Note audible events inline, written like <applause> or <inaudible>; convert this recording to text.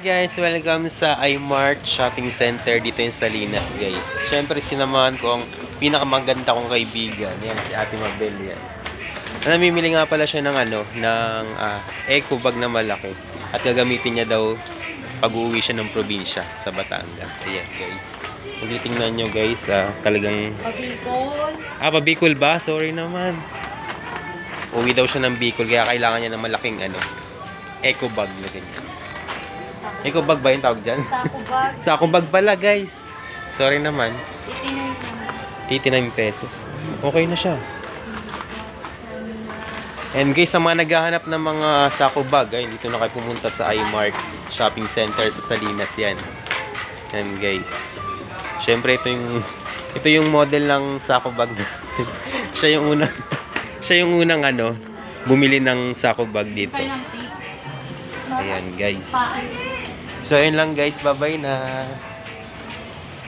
Guys, welcome sa iMart Shopping Center dito in Salinas, guys. Siyempre, sinamahan ko ang pinakamaganda kong kaibigan. Yan, si Ate Mabel yan. Namimili nga pala siya ng ano, ng ah, eco bag na malaki. At gagamitin niya daw pag uuwi siya ng probinsya sa Batangas. Ayan, guys. Kung titingnan nyo, guys, ah, talagang... Pabicol. Ah, pa Bicol ba? Sorry naman. Uwi daw siya ng Bicol, kaya kailangan niya ng malaking ano, eco bag na ganyan. Eco bag ba yung tawag dyan? Taco bag. Sa akong bag pala, guys. Sorry naman. Itinay 89 naman. pesos. Okay na siya. And guys, sa mga naghahanap ng mga sako bag, ay dito na kayo pumunta sa iMart Shopping Center sa Salinas yan. And guys, syempre ito yung <laughs> ito yung model ng sako bag natin. <laughs> siya yung unang <laughs> siya yung unang ano, bumili ng sako bag dito. Ayan guys. So ayun lang guys, bye-bye na.